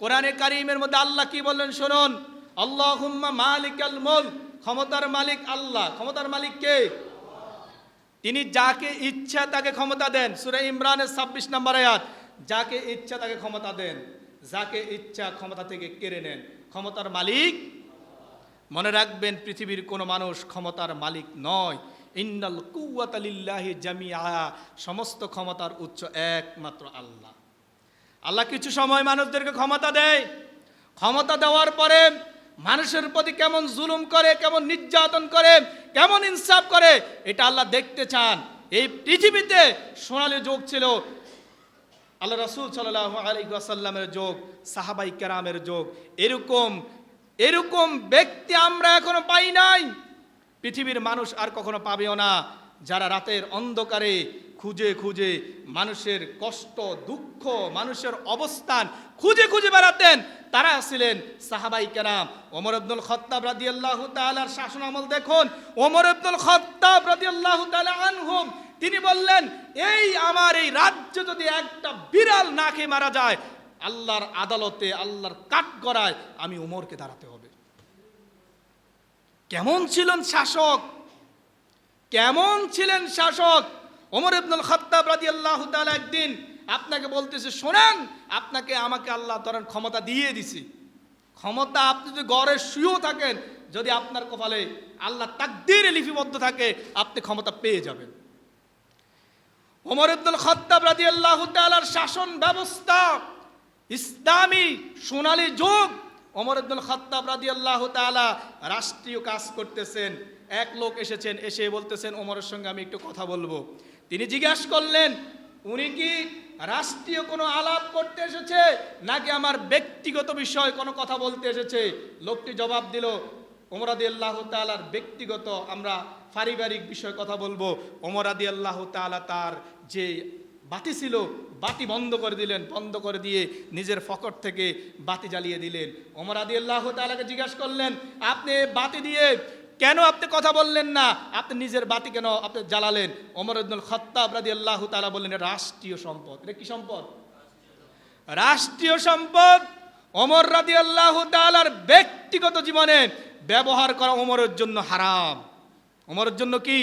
কোরআনে কারিমের মধ্যে আল্লাহ কি বললেন শুনুন? আল্লাহুম্মা মালিকাল মুল ক্ষমতার মালিক আল্লাহ। ক্ষমতার মালিক কে? তিনি যাকে ইচ্ছা তাকে ক্ষমতা দেন। সুরে ইমরানের ছাব্বিশ নম্বর আয়াত। যাকে ইচ্ছা তাকে ক্ষমতা দেন। যাকে ইচ্ছা ক্ষমতা থেকে কেড়ে নেন। ক্ষমতার মালিক? মনে রাখবেন, পৃথিবীর কোনো মানুষ ক্ষমতার মালিক নয়। ইন্নাল কুয়াতালিল্লাহি জামিয়া সমস্ত ক্ষমতার উচ্চ একমাত্র আল্লাহ। আল্লাহ কিছু সময় মানুষদেরকে ক্ষমতা দেয়। ক্ষমতা দেওয়ার পরে মানুষের প্রতি কেমন জুলুম করে, কেমন নির্যাতন করে, কেমন ইনসাফ করে, এটা আল্লাহ দেখতে চান। এই পৃথিবীতে সোনালি যোগ ছিল। আল্লাহ রসুল সাল্লাহ আলাইসাল্লামের যোগ, সাহাবাই কেরামের যোগ, এরকম এরকম ব্যক্তি আমরা এখনও পাই নাই। পৃথিবীর মানুষ আর কখনো পাবেও না। যারা রাতের অন্ধকারে খুঁজে খুঁজে মানুষের কষ্ট, দুঃখ, মানুষের অবস্থান খুঁজে খুঁজে বেড়াতেন। তারা ছিলেন সাহাবাই কেরাম। ওমর আব্দুল খত্তাব রাদি আল্লাহ তালার শাসন আমল দেখুন। ওমর আব্দুল খত্তাব রাদি আল্লাহ আনহুম, তিনি বললেন, এই আমার এই রাজ্য যদি একটা বিড়াল না খেয়ে মারা যায়, আল্লাহর আদালতে, আল্লাহর কাঠ গড়ায় আমি ওমরকে দাঁড়াতে হবে। কেমন ছিলেন শাসক? কেমন ছিলেন শাসক? ওমর ইবনুল খাত্তাব রাদিয়াল্লাহু তাআলা একদিন আপনাকে বলতেছে, শোনেন, আপনাকে, আমাকে আল্লাহ ধরেন ক্ষমতা দিয়ে দিছি। ক্ষমতা আপনি যদি গড়ে শুয়েও থাকেন, যদি আপনার কপালে আল্লাহ তাকদীরে লিপিবদ্ধ থাকে, আপনি ক্ষমতা পেয়ে যাবেন। ওমর ইবনুল খাত্তাব রাদিয়াল্লাহু তাআলার শাসন ব্যবস্থা, ইসলামী সোনালী যুগ, ওমর ইবনুল খাত্তাব রাদিয়াল্লাহু তাআলা রাষ্ট্রীয় কাজ করতেছেন। এক লোক এসেছেন, এসে বলতেছেন, ওমরের সঙ্গে আমি একটু কথা বলব। তিনি জিজ্ঞাসা করলেন, উনি কি রাষ্ট্রীয় কোনো আলাপ করতে এসেছে? নাকি আমার ব্যক্তিগত বিষয় কোনো কথা বলতে এসেছে? লোকটি জবাব দিল ওমরাদি আল্লাহ তালার ব্যক্তিগত আমরা পারিবারিক বিষয়ে কথা বলব। ওমরাদি আল্লাহ তালা তার যে বাতি ছিল, বাতি বন্ধ করে দিলেন, বন্ধ করে দিয়ে নিজের ফকট থেকে বাতি জ্বালিয়ে দিলেন। ওমর আদি আল্লাহ তালাকে জিজ্ঞাসা করলেন, আপনি বাতি দিয়ে কেন আপনি কথা বললেন না? আপনি নিজের বাতি কেন আপনি জ্বালালেন। অমর উদ্দুল খত্তাব রাজি আল্লাহ তালা বললেন রাষ্ট্রীয় সম্পদ। এটা কি সম্পদ? রাষ্ট্রীয় সম্পদ অমর রাজি আল্লাহ তালার ব্যক্তিগত জীবনে ব্যবহার করা অমরের জন্য হারাম। অমরের জন্য কি?